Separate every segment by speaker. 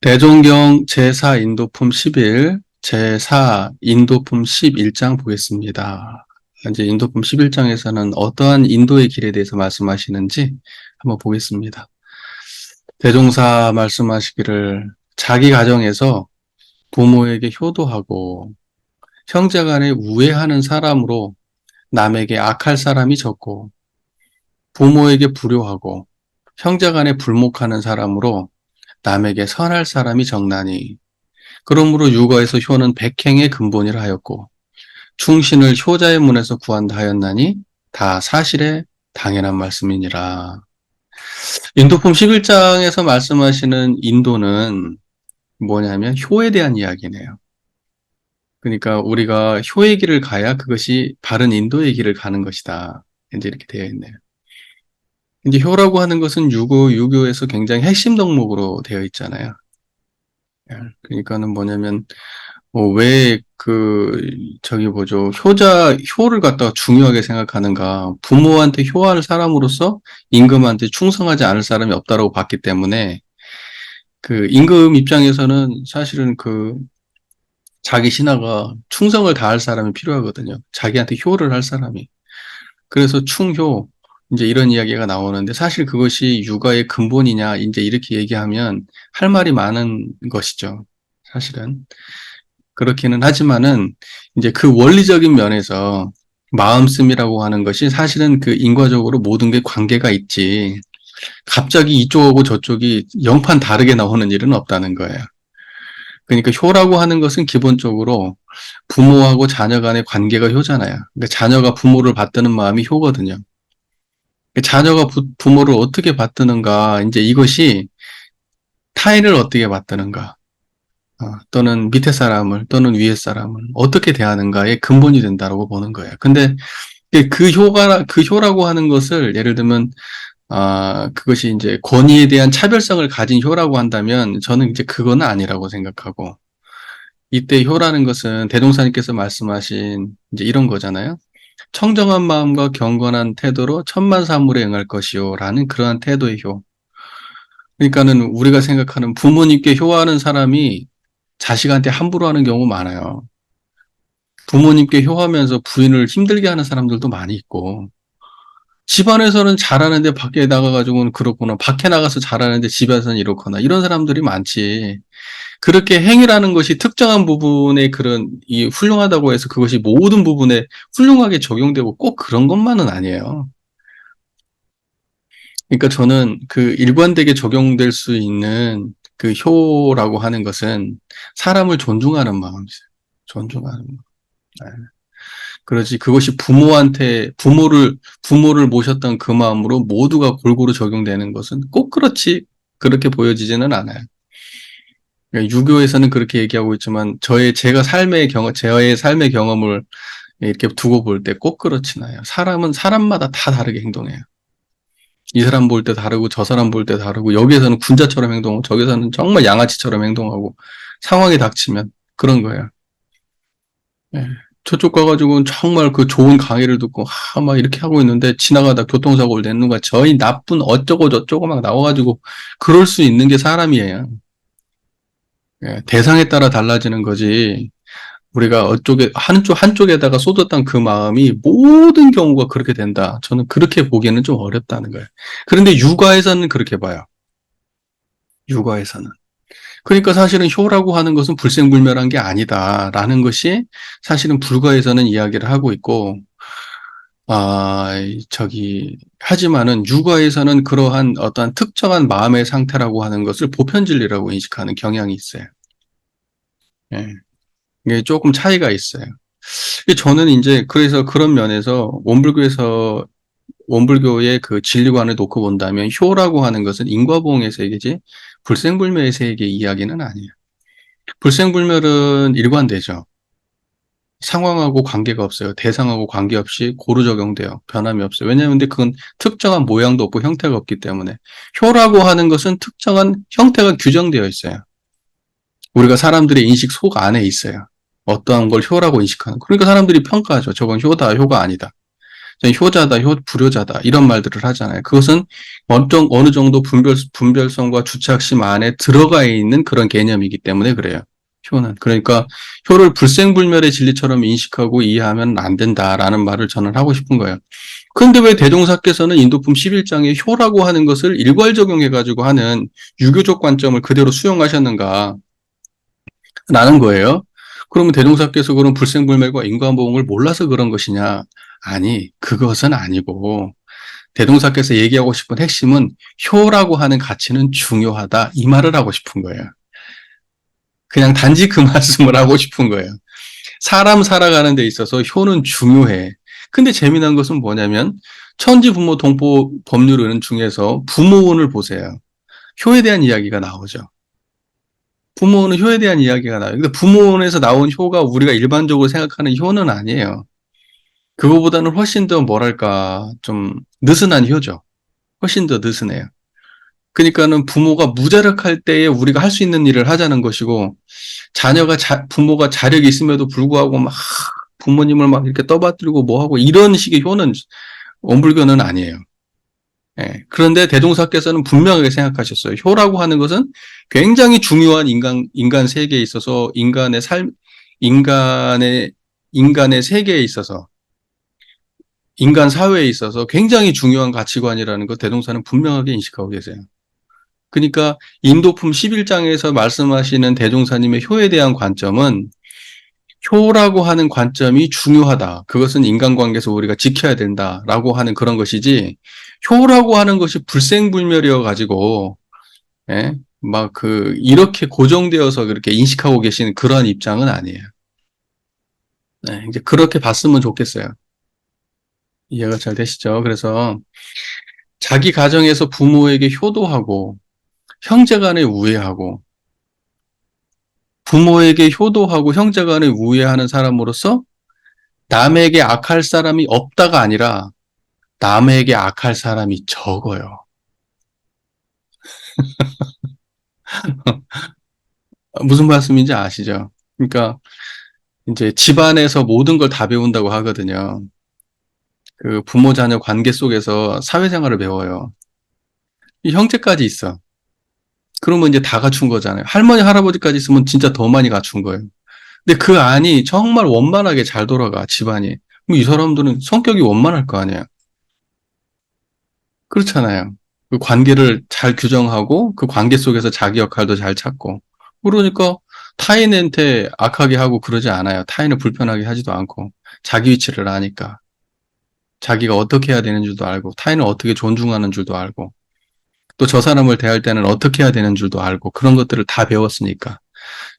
Speaker 1: 대종경 제4 인도품 11, 제4 인도품 11장 보겠습니다. 이제 인도품 11장에서는 어떠한 인도의 길에 대해서 말씀하시는지 한번 보겠습니다. 대종사 말씀하시기를 자기 가정에서 부모에게 효도하고 형제 간에 우애하는 사람으로 남에게 악할 사람이 적고 부모에게 불효하고 형제 간에 불목하는 사람으로 남에게 선할 사람이 적나니 그러므로 육어에서 효는 백행의 근본이라 하였고 충신을 효자의 문에서 구한다 하였나니 다 사실에 당연한 말씀이니라. 인도품 11장에서 말씀하시는 인도는 뭐냐면 효에 대한 이야기네요. 그러니까 우리가 효의 길을 가야 그것이 바른 인도의 길을 가는 것이다. 이제 이렇게 되어 있네요. 이제 효라고 하는 것은 유교, 유교에서 굉장히 핵심 덕목으로 되어 있잖아요. 예, 그러니까는 뭐냐면, 어, 왜, 그, 저기 뭐죠. 효자, 효를 갖다가 중요하게 생각하는가. 부모한테 효할 사람으로서 임금한테 충성하지 않을 사람이 없다라고 봤기 때문에, 그, 임금 입장에서는 사실은 그, 자기 신하가 충성을 다할 사람이 필요하거든요. 자기한테 효를 할 사람이. 그래서 충효, 이제 이런 이야기가 나오는데 사실 그것이 육아의 근본이냐 이제 이렇게 얘기하면 할 말이 많은 것이죠. 사실은 그렇기는 하지만은 이제 그 원리적인 면에서 마음씀이라고 하는 것이 사실은 그 인과적으로 모든 게 관계가 있지. 갑자기 이쪽하고 저쪽이 영판 다르게 나오는 일은 없다는 거예요. 그러니까 효라고 하는 것은 기본적으로 부모하고 자녀 간의 관계가 효잖아요. 그러니까 자녀가 부모를 받드는 마음이 효거든요. 자녀가 부, 부모를 어떻게 받드는가, 이제 이것이 타인을 어떻게 받드는가, 어, 또는 밑에 사람을, 또는 위에 사람을 어떻게 대하는가의 근본이 된다고 보는 거예요. 근데 그 효가, 그 효라고 하는 것을 예를 들면, 아, 그것이 이제 권위에 대한 차별성을 가진 효라고 한다면 저는 이제 그거는 아니라고 생각하고, 이때 효라는 것은 대동사님께서 말씀하신 이제 이런 거잖아요. 청정한 마음과 경건한 태도로 천만 사물에 응할 것이요. 라는 그러한 태도의 효. 그러니까는 우리가 생각하는 부모님께 효하는 사람이 자식한테 함부로 하는 경우 많아요. 부모님께 효하면서 부인을 힘들게 하는 사람들도 많이 있고, 집안에서는 잘하는데 밖에 나가가지고는 그렇구나. 밖에 나가서 잘하는데 집에서는 이렇거나. 이런 사람들이 많지. 그렇게 행위라는 것이 특정한 부분에 그런 이 훌륭하다고 해서 그것이 모든 부분에 훌륭하게 적용되고 꼭 그런 것만은 아니에요. 그러니까 저는 그 일관되게 적용될 수 있는 그 효라고 하는 것은 사람을 존중하는 마음이죠. 존중하는 마음. 네. 그렇지 그것이 부모한테 부모를 부모를 모셨던 그 마음으로 모두가 골고루 적용되는 것은 꼭 그렇지 그렇게 보여지지는 않아요. 그러니까 유교에서는 그렇게 얘기하고 있지만 저의 제가 삶의 경험 제의 삶의 경험을 이렇게 두고 볼 때 꼭 그렇진 않아요. 사람은 사람마다 다 다르게 행동해요. 이 사람 볼 때 다르고 저 사람 볼 때 다르고 여기에서는 군자처럼 행동하고 저기서는 정말 양아치처럼 행동하고 상황이 닥치면 그런 거예요. 네. 저쪽 가가지고 정말 그 좋은 강의를 듣고 하막 이렇게 하고 있는데 지나가다 교통사고를 냈는 거야. 저희 나쁜 어쩌고 저쩌고 막 나와가지고 그럴 수 있는 게 사람이에요. 예, 대상에 따라 달라지는 거지. 우리가 어쪽에 한쪽 한쪽에다가 쏟았던 그 마음이 모든 경우가 그렇게 된다. 저는 그렇게 보기에는 좀 어렵다는 거예요. 그런데 육아에서는 그렇게 봐요. 육아에서는. 그러니까 사실은 효라고 하는 것은 불생불멸한 게 아니다라는 것이 사실은 불가에서는 이야기를 하고 있고, 아, 저기, 하지만은 육아에서는 그러한 어떠한 특정한 마음의 상태라고 하는 것을 보편진리라고 인식하는 경향이 있어요. 예. 이게 조금 차이가 있어요. 저는 이제 그래서 그런 면에서 원불교에서 원불교의 그 진리관을 놓고 본다면 효라고 하는 것은 인과보응의 세계지 불생불멸의 세계 이야기는 아니에요. 불생불멸은 일관되죠. 상황하고 관계가 없어요. 대상하고 관계없이 고루 적용돼요. 변함이 없어요. 왜냐하면 근데 그건 특정한 모양도 없고 형태가 없기 때문에 효라고 하는 것은 특정한 형태가 규정되어 있어요. 우리가 사람들의 인식 속 안에 있어요. 어떠한 걸 효라고 인식하는. 그러니까 사람들이 평가하죠. 저건 효다, 효가 아니다. 효자다, 효, 불효자다, 이런 말들을 하잖아요. 그것은 어느 정도 분별, 분별성과 주착심 안에 들어가 있는 그런 개념이기 때문에 그래요. 효는. 그러니까 효를 불생불멸의 진리처럼 인식하고 이해하면 안 된다라는 말을 저는 하고 싶은 거예요. 그런데 왜 대종사께서는 인도품 11장에 효라고 하는 것을 일괄 적용해 가지고 하는 유교적 관점을 그대로 수용하셨는가? 라는 거예요. 그러면 대종사께서 그런 불생불멸과 인과보험을 몰라서 그런 것이냐? 아니, 그것은 아니고, 대종사께서 얘기하고 싶은 핵심은 효라고 하는 가치는 중요하다. 이 말을 하고 싶은 거예요. 그냥 단지 그 말씀을 하고 싶은 거예요. 사람 살아가는 데 있어서 효는 중요해. 근데 재미난 것은 뭐냐면, 천지 부모 동포 법률은 중에서 부모원을 보세요. 효에 대한 이야기가 나오죠. 부모는 효에 대한 이야기가 나와요. 근데 부모원에서 나온 효가 우리가 일반적으로 생각하는 효는 아니에요. 그거보다는 훨씬 더 뭐랄까 좀 느슨한 효죠. 훨씬 더 느슨해요. 그러니까는 부모가 무자력할 때에 우리가 할 수 있는 일을 하자는 것이고 자녀가 자, 부모가 자력이 있음에도 불구하고 막 부모님을 막 이렇게 떠받들고 뭐 하고 이런 식의 효는 원불교는 아니에요. 예. 그런데 대종사께서는 분명하게 생각하셨어요. 효라고 하는 것은 굉장히 중요한 인간 인간 세계에 있어서 인간의 삶 인간의 인간의 세계에 있어서 인간 사회에 있어서 굉장히 중요한 가치관이라는 것 대동사는 분명하게 인식하고 계세요. 그러니까 인도품 11장에서 말씀하시는 대종사님의 효에 대한 관점은 효라고 하는 관점이 중요하다. 그것은 인간관계에서 우리가 지켜야 된다라고 하는 그런 것이지 효라고 하는 것이 불생불멸이어 가지고 예? 막 그 이렇게 고정되어서 그렇게 인식하고 계시는 그러한 입장은 아니에요. 네, 이제 그렇게 봤으면 좋겠어요. 이해가 잘 되시죠? 그래서 자기 가정에서 부모에게 효도하고 형제간에 우애하고 부모에게 효도하고 형제간에 우애하는 사람으로서 남에게 악할 사람이 없다가 아니라 남에게 악할 사람이 적어요. 무슨 말씀인지 아시죠? 그러니까 이제 집안에서 모든 걸 다 배운다고 하거든요. 그 부모 자녀 관계 속에서 사회생활을 배워요. 이 형제까지 있어. 그러면 이제 다 갖춘 거잖아요. 할머니, 할아버지까지 있으면 진짜 더 많이 갖춘 거예요. 근데 그 안이 정말 원만하게 잘 돌아가, 집안이. 이 사람들은 성격이 원만할 거 아니에요. 그렇잖아요. 그 관계를 잘 규정하고 그 관계 속에서 자기 역할도 잘 찾고. 그러니까 타인한테 악하게 하고 그러지 않아요. 타인을 불편하게 하지도 않고. 자기 위치를 아니까. 자기가 어떻게 해야 되는 줄도 알고, 타인을 어떻게 존중하는 줄도 알고. 또 저 사람을 대할 때는 어떻게 해야 되는 줄도 알고 그런 것들을 다 배웠으니까.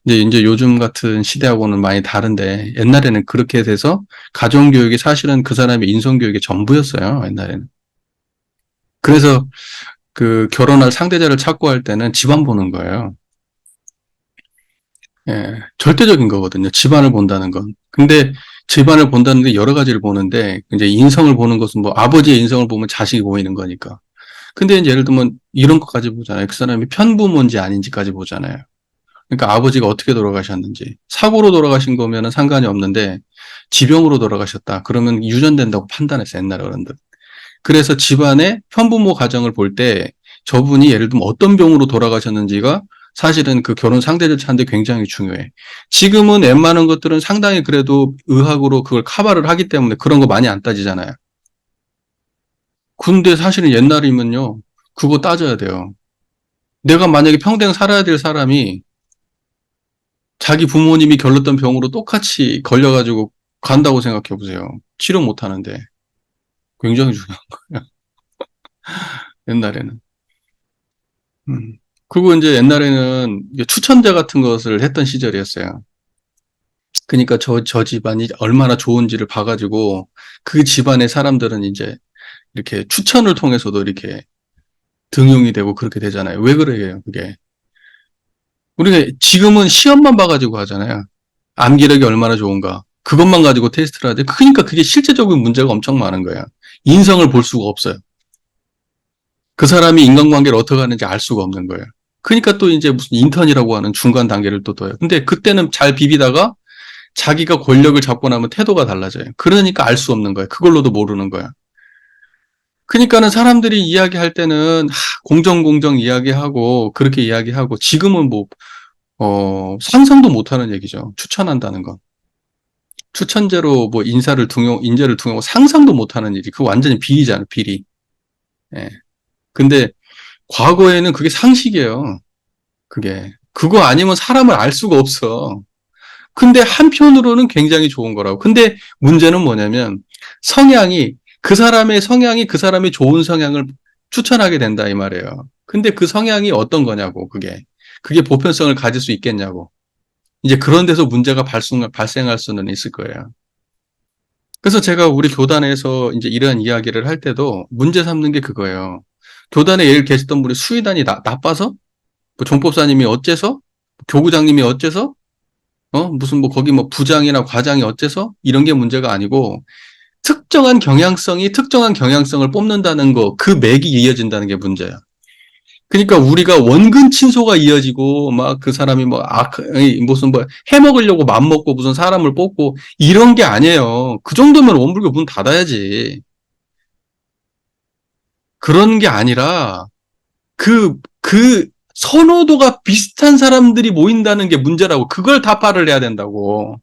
Speaker 1: 이제 이제 요즘 같은 시대하고는 많이 다른데 옛날에는 그렇게 돼서 가정 교육이 사실은 그 사람의 인성 교육의 전부였어요. 옛날에는. 그래서 그 결혼할 상대자를 찾고 할 때는 집안 보는 거예요. 예, 절대적인 거거든요. 집안을 본다는 건. 근데 집안을 본다는 게 여러 가지를 보는데 이제 인성을 보는 것은 뭐 아버지의 인성을 보면 자식이 보이는 거니까. 근데 예를 들면 이런 것까지 보잖아요. 그 사람이 편부모인지 아닌지까지 보잖아요. 그러니까 아버지가 어떻게 돌아가셨는지. 사고로 돌아가신 거면은 상관이 없는데 지병으로 돌아가셨다. 그러면 유전된다고 판단했어요. 옛날 어른들. 그래서 집안의 편부모 가정을 볼 때 저분이 예를 들면 어떤 병으로 돌아가셨는지가 사실은 그 결혼 상대 절차인데 굉장히 중요해. 지금은 웬만한 것들은 상당히 그래도 의학으로 그걸 카바를 하기 때문에 그런 거 많이 안 따지잖아요. 근데 사실은 옛날이면요, 그거 따져야 돼요. 내가 만약에 평생 살아야 될 사람이 자기 부모님이 결렀던 병으로 똑같이 걸려가지고 간다고 생각해 보세요. 치료 못 하는데. 굉장히 중요한 거예요. 옛날에는. 음. 그리고 이제 옛날에는 추천제 같은 것을 했던 시절이었어요. 그러니까 저, 저 집안이 얼마나 좋은지를 봐가지고 그 집안의 사람들은 이제 이렇게 추천을 통해서도 이렇게 등용이 되고 그렇게 되잖아요. 왜 그래요, 그게? 우리가 지금은 시험만 봐가지고 하잖아요. 암기력이 얼마나 좋은가. 그것만 가지고 테스트를 하지. 그러니까 그게 실제적인 문제가 엄청 많은 거야. 인성을 볼 수가 없어요. 그 사람이 인간관계를 어떻게 하는지 알 수가 없는 거예요. 그러니까 또 이제 무슨 인턴이라고 하는 중간 단계를 또 둬요. 근데 그때는 잘 비비다가 자기가 권력을 잡고 나면 태도가 달라져요. 그러니까 알 수 없는 거예요. 그걸로도 모르는 거야. 그러니까는 사람들이 이야기할 때는 하, 공정 공정 이야기하고 그렇게 이야기하고 지금은 뭐 어, 상상도 못하는 얘기죠. 추천한다는 건. 추천제로 뭐 인사를 등용, 인재를 등용, 상상도 못하는 일이. 그거 완전히 비리잖아요, 비리. 예. 근데 과거에는 그게 상식이에요. 그게. 그거 아니면 사람을 알 수가 없어. 근데 한편으로는 굉장히 좋은 거라고. 근데 문제는 뭐냐면 성향이 그 사람의 성향이 그 사람의 좋은 성향을 추천하게 된다 이 말이에요. 근데 그 성향이 어떤 거냐고 그게. 그게 보편성을 가질 수 있겠냐고. 이제 그런 데서 문제가 발생, 발생할 수는 있을 거예요. 그래서 제가 우리 교단에서 이제 이러한 이야기를 할 때도 문제 삼는 게 그거예요. 교단에 예를 계셨던 분이 수의단이 나, 나빠서? 뭐 종법사님이 어째서? 교구장님이 어째서? 어? 무슨 뭐 거기 뭐 부장이나 과장이 어째서? 이런 게 문제가 아니고 특정한 경향성이 특정한 경향성을 뽑는다는 거, 그 맥이 이어진다는 게 문제야. 그러니까 우리가 원근 친소가 이어지고 막 그 사람이 뭐 아, 무슨 뭐 해먹으려고 맘먹고 무슨 사람을 뽑고 이런 게 아니에요. 그 정도면 원불교 문 닫아야지. 그런 게 아니라 그, 그 선호도가 비슷한 사람들이 모인다는 게 문제라고. 그걸 타파를 해야 된다고.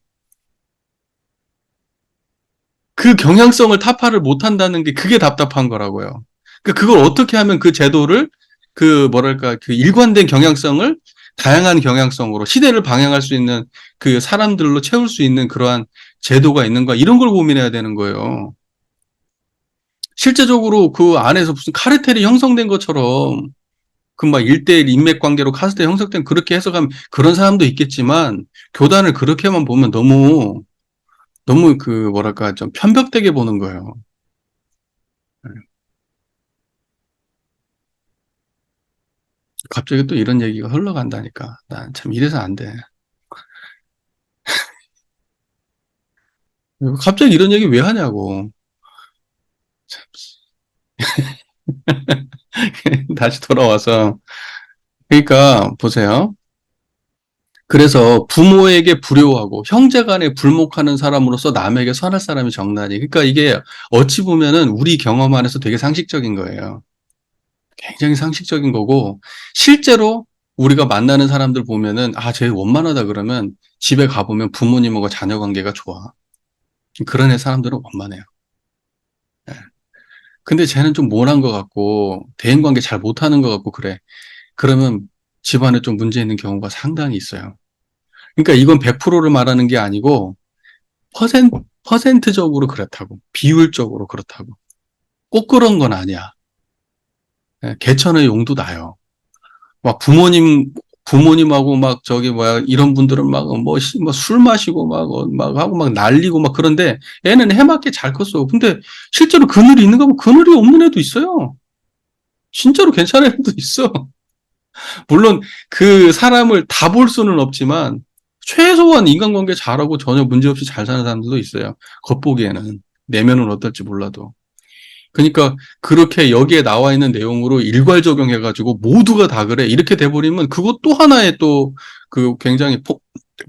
Speaker 1: 그 경향성을 타파를 못 한다는 게 그게 답답한 거라고요. 그 그걸 어떻게 하면 그 제도를 그 뭐랄까 그 일관된 경향성을 다양한 경향성으로 시대를 방향할 수 있는 그 사람들로 채울 수 있는 그러한 제도가 있는가 이런 걸 고민해야 되는 거예요. 실제적으로 그 안에서 무슨 카르텔이 형성된 것처럼 그 막 일대일 인맥 관계로 카르텔 형성된 그렇게 해석하면 그런 사람도 있겠지만 교단을 그렇게만 보면 너무 너무 그 뭐랄까 좀 편벽되게 보는 거예요. 갑자기 또 이런 얘기가 흘러간다니까. 난 참 이래서 안 돼. 갑자기 이런 얘기 왜 하냐고. 참. 다시 돌아와서. 그러니까, 보세요. 그래서 부모에게 불효하고 형제 간에 불목하는 사람으로서 남에게 선할 사람이 정나니. 그러니까 이게 어찌 보면은 우리 경험 안에서 되게 상식적인 거예요. 굉장히 상식적인 거고 실제로 우리가 만나는 사람들 보면은 아, 쟤 원만하다 그러면 집에 가보면 부모님하고 자녀 관계가 좋아. 그런 애 사람들은 원만해요. 네. 근데 쟤는 좀 모난 것 같고 대인 관계 잘 못하는 것 같고 그래. 그러면 집안에 좀 문제 있는 경우가 상당히 있어요. 그러니까 이건 100%를 말하는 게 아니고 퍼센트, 퍼센트적으로 그렇다고 비율적으로 그렇다고 꼭 그런 건 아니야. 예, 개천의 용도 나요. 막 부모님 부모님하고 막 저기 뭐야 이런 분들은 막 뭐술 뭐 마시고 막, 어, 막 하고 막 날리고 막 그런데 애는 해맞게 잘 컸어. 근데 실제로 그늘이 있는가 보면 그늘이 없는 애도 있어요. 진짜로 괜찮은 애도 있어. 물론 그 사람을 다 볼 수는 없지만 최소한 인간관계 잘하고 전혀 문제없이 잘 사는 사람들도 있어요. 겉보기에는 내면은 어떨지 몰라도. 그러니까 그렇게 여기에 나와 있는 내용으로 일괄 적용해가지고 모두가 다 그래 이렇게 돼버리면 그것 또 하나의 또 그 굉장히 폭,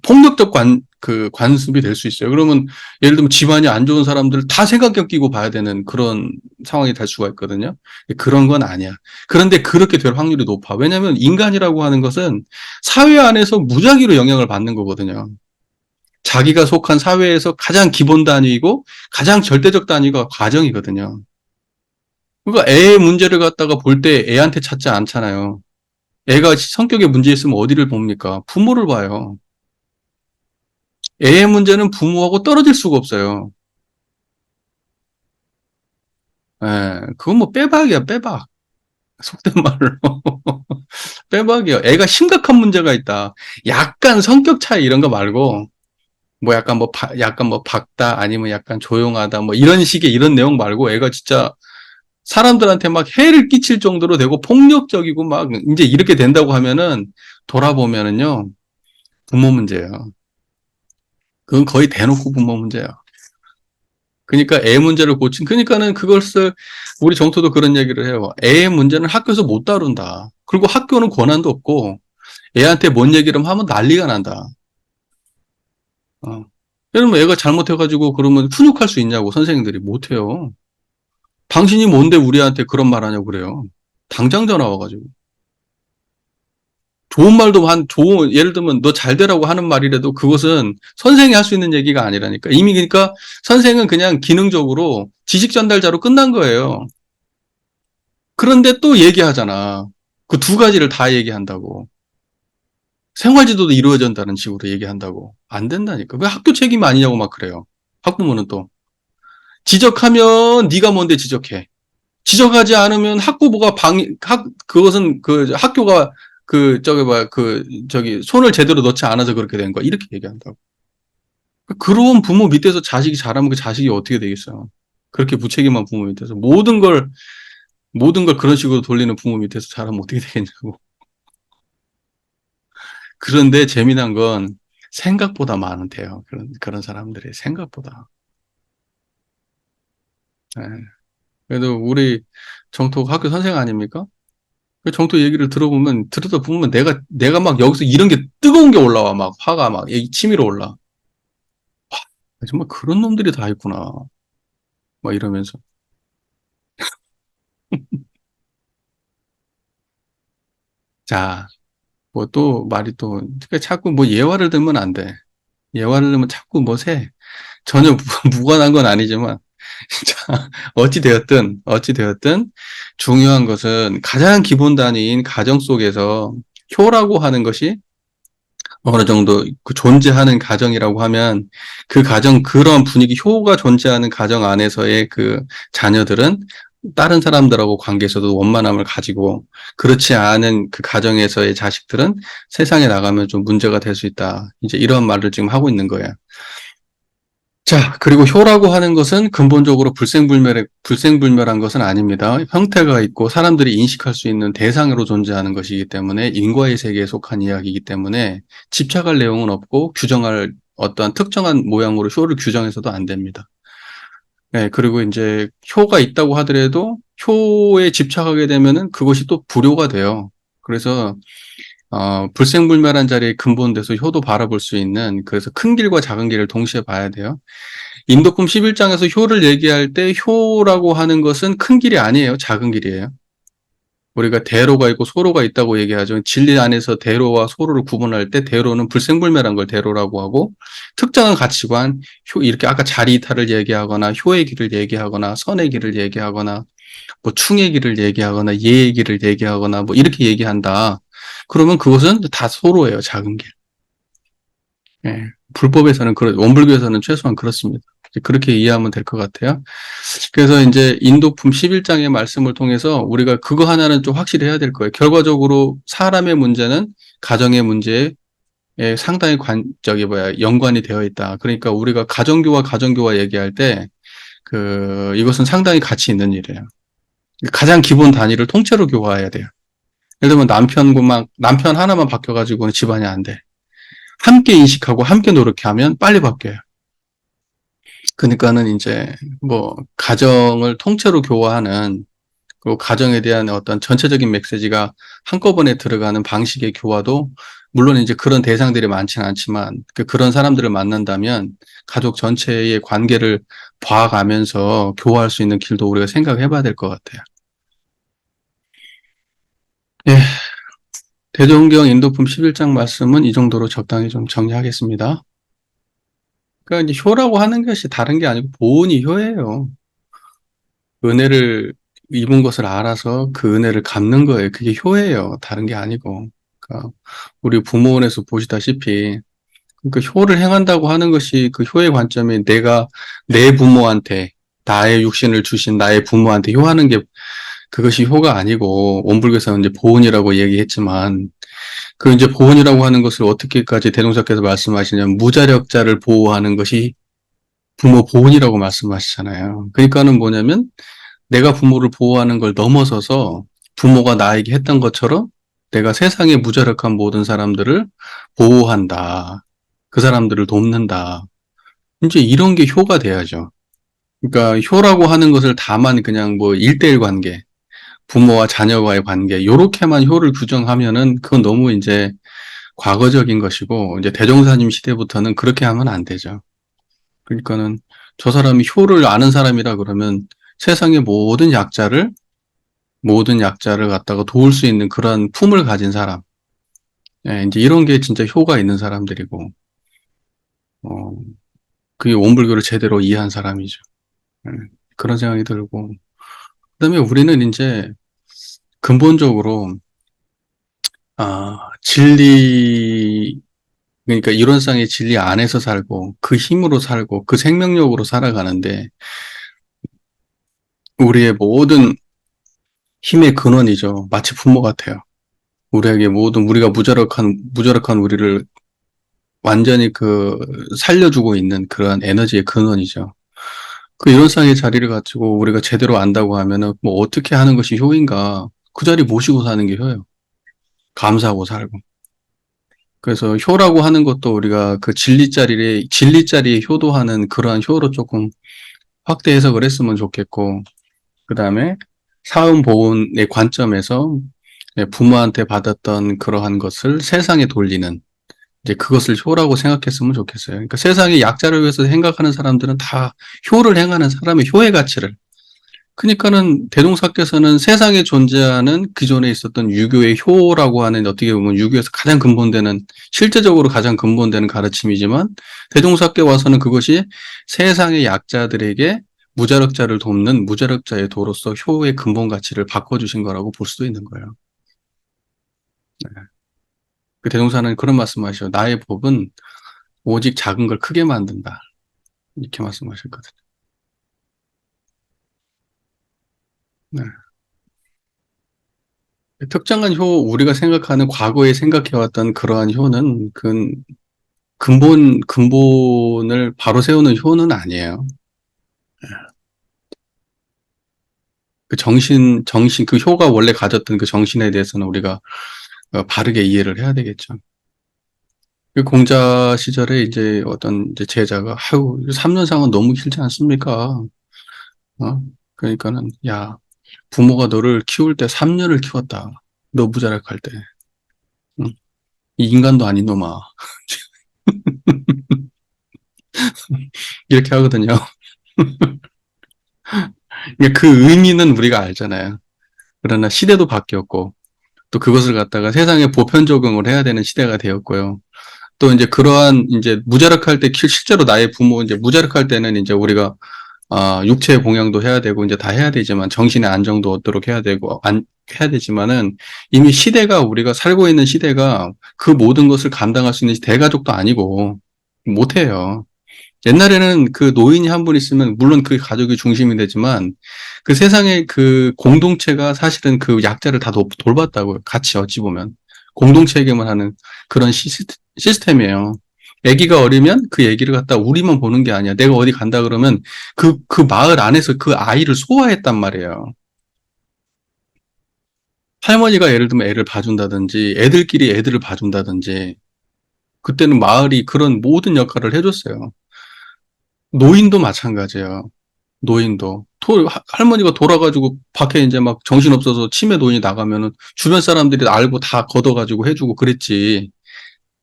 Speaker 1: 폭력적 관, 그 관습이 될 수 있어요. 그러면 예를 들면 집안이 안 좋은 사람들 다 생각력 끼고 봐야 되는 그런 상황이 될 수가 있거든요. 그런 건 아니야. 그런데 그렇게 될 확률이 높아. 왜냐하면 인간이라고 하는 것은 사회 안에서 무작위로 영향을 받는 거거든요. 자기가 속한 사회에서 가장 기본 단위이고 가장 절대적 단위가 가정이거든요. 그러니까 애의 문제를 갖다가 볼 때 애한테 찾지 않잖아요. 애가 성격에 문제 있으면 어디를 봅니까? 부모를 봐요. 애의 문제는 부모하고 떨어질 수가 없어요. 예, 그건 뭐 빼박이야, 빼박. 속된 말로. 빼박이야. 애가 심각한 문제가 있다. 약간 성격 차이 이런 거 말고, 뭐 약간 뭐, 바, 약간 뭐 박다, 아니면 약간 조용하다, 뭐 이런 식의 이런 내용 말고 애가 진짜 사람들한테 막 해를 끼칠 정도로 되고 폭력적이고 막 이제 이렇게 된다고 하면은 돌아보면은요, 부모 문제예요. 그건 거의 대놓고 부모 문제야. 그러니까 애 문제를 고친, 그러니까는 그것을 우리 정토도 그런 얘기를 해요. 애의 문제는 학교에서 못 다룬다. 그리고 학교는 권한도 없고 애한테 뭔 얘기를 하면 난리가 난다. 어. 여러분 애가 잘못해가지고 그러면 훈육할 수 있냐고 선생님들이 못해요. 당신이 뭔데 우리한테 그런 말 하냐고 그래요. 당장 전화 와가지고. 좋은 말도 한, 좋은, 예를 들면 너 잘 되라고 하는 말이라도 그것은 선생이 할 수 있는 얘기가 아니라니까. 이미 그러니까 선생은 그냥 기능적으로 지식 전달자로 끝난 거예요. 그런데 또 얘기하잖아. 그 두 가지를 다 얘기한다고. 생활지도도 이루어진다는 식으로 얘기한다고. 안 된다니까. 왜 학교 책임 아니냐고 막 그래요. 학부모는 또. 지적하면 네가 뭔데 지적해. 지적하지 않으면 학부모가 방, 학, 그것은 그 학교가 그 저기 뭐야 그 저기 손을 제대로 넣지 않아서 그렇게 된 거야. 이렇게 얘기한다고. 그런 부모 밑에서 자식이 자라면 그 자식이 어떻게 되겠어요. 그렇게 무책임한 부모 밑에서 모든 걸 모든 걸 그런 식으로 돌리는 부모 밑에서 자라면 어떻게 되겠냐고. 그런데 재미난 건 생각보다 많은데요. 그런, 그런 사람들이 생각보다. 네. 그래도 우리 정토 학교 선생 아닙니까? 그 정토 얘기를 들어보면, 들어다 보면 내가, 내가 막 여기서 이런 게 뜨거운 게 올라와. 막 화가 막 치밀어 올라. 와, 정말 그런 놈들이 다 있구나. 막 이러면서. 자, 뭐 또 말이 또, 그러니까 자꾸 뭐 예화를 들면 안 돼. 예화를 들면 자꾸 뭐 새. 전혀 무관한 건 아니지만, 자, 어찌 되었든, 어찌 되었든, 중요한 것은 가장 기본 단위인 가정 속에서 효라고 하는 것이 어느 정도 그 존재하는 가정이라고 하면 그 가정, 그런 분위기, 효가 존재하는 가정 안에서의 그 자녀들은 다른 사람들하고 관계에서도 원만함을 가지고 그렇지 않은 그 가정에서의 자식들은 세상에 나가면 좀 문제가 될 수 있다. 이제 이런 말을 지금 하고 있는 거예요. 자, 그리고 효라고 하는 것은 근본적으로 불생불멸, 불생불멸한 것은 아닙니다. 형태가 있고 사람들이 인식할 수 있는 대상으로 존재하는 것이기 때문에 인과의 세계에 속한 이야기이기 때문에 집착할 내용은 없고 규정할 어떠한 특정한 모양으로 효를 규정해서도 안 됩니다. 네, 그리고 이제 효가 있다고 하더라도 효에 집착하게 되면은 그것이 또 불효가 돼요. 그래서 어, 불생불멸한 자리에 근본돼서 효도 바라볼 수 있는 그래서 큰 길과 작은 길을 동시에 봐야 돼요. 인도품 11장에서 효를 얘기할 때 효라고 하는 것은 큰 길이 아니에요. 작은 길이에요. 우리가 대로가 있고 소로가 있다고 얘기하죠. 진리 안에서 대로와 소로를 구분할 때 대로는 불생불멸한 걸 대로라고 하고 특정한 가치관, 효, 이렇게 아까 자리 이탈을 얘기하거나 효의 길을 얘기하거나 선의 길을 얘기하거나 뭐 충의 길을 얘기하거나 예의 길을 얘기하거나 뭐 이렇게 얘기한다. 그러면 그것은 다 소로예요. 작은 길. 예, 불법에서는 그렇, 원불교에서는 최소한 그렇습니다. 그렇게 이해하면 될 것 같아요. 그래서 이제 인도품 11장의 말씀을 통해서 우리가 그거 하나는 좀 확실히 해야 될 거예요. 결과적으로 사람의 문제는 가정의 문제에 상당히 관, 저기 뭐야, 연관이 되어 있다. 그러니까 우리가 가정교와 가정교와 얘기할 때, 그, 이것은 상당히 가치 있는 일이에요. 가장 기본 단위를 통째로 교화해야 돼요. 예를 들면 남편만, 남편 하나만 바뀌어가지고는 집안이 안 돼. 함께 인식하고 함께 노력하면 빨리 바뀌어요. 그러니까는 이제 뭐 가정을 통째로 교화하는 그리고 가정에 대한 어떤 전체적인 메시지가 한꺼번에 들어가는 방식의 교화도 물론 이제 그런 대상들이 많지는 않지만 그 그런 사람들을 만난다면 가족 전체의 관계를 봐가면서 교화할 수 있는 길도 우리가 생각해 봐야 될 것 같아요. 예. 대종경 인도품 11장 말씀은 이 정도로 적당히 좀 정리하겠습니다. 그러니까 이제 효라고 하는 것이 다른 게 아니고 보온이 효예요. 은혜를 입은 것을 알아서 그 은혜를 갚는 거예요. 그게 효예요. 다른 게 아니고. 그러니까 우리 부모원에서 보시다시피 그러니까 효를 행한다고 하는 것이 그 효의 관점이 내가 내 부모한테 나의 육신을 주신 나의 부모한테 효하는 게 그것이 효가 아니고 원불교에서는 이제 보온이라고 얘기했지만 그 이제 보온이라고 하는 것을 어떻게까지 대동사께서 말씀하시냐면 무자력자를 보호하는 것이 부모 보온이라고 말씀하시잖아요. 그러니까는 뭐냐면 내가 부모를 보호하는 걸 넘어서서 부모가 나에게 했던 것처럼 내가 세상에 무자력한 모든 사람들을 보호한다. 그 사람들을 돕는다. 이제 이런 게 효가 돼야죠. 그러니까 효라고 하는 것을 다만 그냥 뭐 일대일 관계, 부모와 자녀와의 관계 요렇게만 효를 규정하면은 그건 너무 이제 과거적인 것이고 이제 대종사님 시대부터는 그렇게 하면 안 되죠. 그러니까는 저 사람이 효를 아는 사람이라 그러면 세상의 모든 약자를 모든 약자를 갖다가 도울 수 있는 그런 품을 가진 사람. 예, 이제 이런 게 진짜 효가 있는 사람들이고, 어, 그게 원불교를 제대로 이해한 사람이죠. 예, 그런 생각이 들고. 그 다음에 우리는 이제 근본적으로, 아, 진리, 그러니까 이론상의 진리 안에서 살고, 그 힘으로 살고, 그 생명력으로 살아가는데, 우리의 모든 힘의 근원이죠. 마치 부모 같아요. 우리에게 모든 우리가 무자력한 무자력한 우리를 완전히 그 살려주고 있는 그런 에너지의 근원이죠. 그 이론상의 자리를 가지고 우리가 제대로 안다고 하면은 뭐 어떻게 하는 것이 효인가? 그 자리 모시고 사는 게 효예요. 감사하고 살고. 그래서 효라고 하는 것도 우리가 그 진리 자리에 진리 자리에 효도하는 그러한 효로 조금 확대 해석을 했으면 좋겠고, 그 다음에 사음 보훈의 관점에서 부모한테 받았던 그러한 것을 세상에 돌리는 이제 그것을 효라고 생각했으면 좋겠어요. 그러니까 세상의 약자를 위해서 생각하는 사람들은 다 효를 행하는 사람의 효의 가치를. 그러니까는 대동사께서는 세상에 존재하는 기존에 있었던 유교의 효라고 하는 어떻게 보면 유교에서 가장 근본되는 실제적으로 가장 근본되는 가르침이지만 대동사께 와서는 그것이 세상의 약자들에게 무자력자를 돕는 무자력자의 도로서 효의 근본 가치를 바꿔주신 거라고 볼 수도 있는 거예요. 네. 그 대동사는 그런 말씀하셔. 나의 법은 오직 작은 걸 크게 만든다. 이렇게 말씀하셨거든요. 네. 특정한 효, 우리가 생각하는 과거에 생각해왔던 그러한 효는 그 근본, 근본을 바로 세우는 효는 아니에요. 그 정신, 정신, 그 효가 원래 가졌던 그 정신에 대해서는 우리가 어, 바르게 이해를 해야 되겠죠. 그 공자 시절에 이제 어떤 이제 제자가, 아유, 3년상은 너무 길지 않습니까? 어? 그러니까는, 야, 부모가 너를 키울 때 3년을 키웠다. 너 무자락할 때. 응? 이 인간도 아닌 놈아. 이렇게 하거든요. 그 의미는 우리가 알잖아요. 그러나 시대도 바뀌었고, 또 그것을 갖다가 세상에 보편 적용을 해야 되는 시대가 되었고요. 또 이제 그러한 이제 무자력할 때 실제로 나의 부모 이제 무자력할 때는 이제 우리가 아, 육체의 공양도 해야 되고 이제 다 해야 되지만 정신의 안정도 얻도록 해야 되고 안 해야 되지만은 이미 시대가 우리가 살고 있는 시대가 그 모든 것을 감당할 수 있는 대가족도 아니고 못 해요. 옛날에는 그 노인이 한 분 있으면 물론 그 가족이 중심이 되지만 그 세상의 그 공동체가 사실은 그 약자를 다 도, 돌봤다고요. 같이 어찌 보면 공동체에게만 하는 그런 시스템, 시스템이에요. 아기가 어리면 그 아기를 갖다 우리만 보는 게 아니야. 내가 어디 간다 그러면 그, 그 마을 안에서 그 아이를 소화했단 말이에요. 할머니가 예를 들면 애를 봐준다든지 애들끼리 애들을 봐준다든지 그때는 마을이 그런 모든 역할을 해줬어요. 노인도 마찬가지예요. 노인도. 토, 할머니가 돌아가지고 밖에 이제 막 정신없어서 치매 노인이 나가면은 주변 사람들이 알고 다 걷어가지고 해주고 그랬지.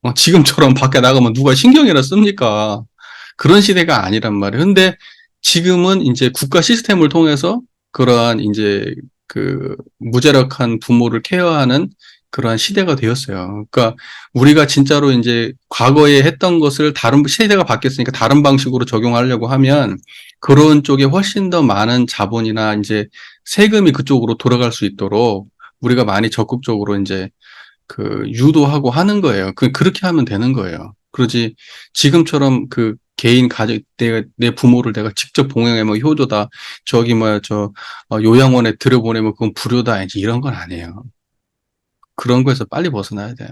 Speaker 1: 어, 지금처럼 밖에 나가면 누가 신경이라 씁니까? 그런 시대가 아니란 말이에요. 근데 지금은 이제 국가 시스템을 통해서 그러한 이제 그 무자력한 부모를 케어하는 그러한 시대가 되었어요. 그러니까 우리가 진짜로 이제 과거에 했던 것을 다른 시대가 바뀌었으니까 다른 방식으로 적용하려고 하면 그런 쪽에 훨씬 더 많은 자본이나 이제 세금이 그쪽으로 돌아갈 수 있도록 우리가 많이 적극적으로 이제 그 유도하고 하는 거예요. 그 그렇게 하면 되는 거예요. 그러지 지금처럼 그 개인 가족 내가 내 부모를 내가 직접 봉양해 뭐 효도다 저기 뭐야 저 어, 요양원에 들여보내면 그건 불효다 이제 이런 건 아니에요. 그런 거에서 빨리 벗어나야 돼요.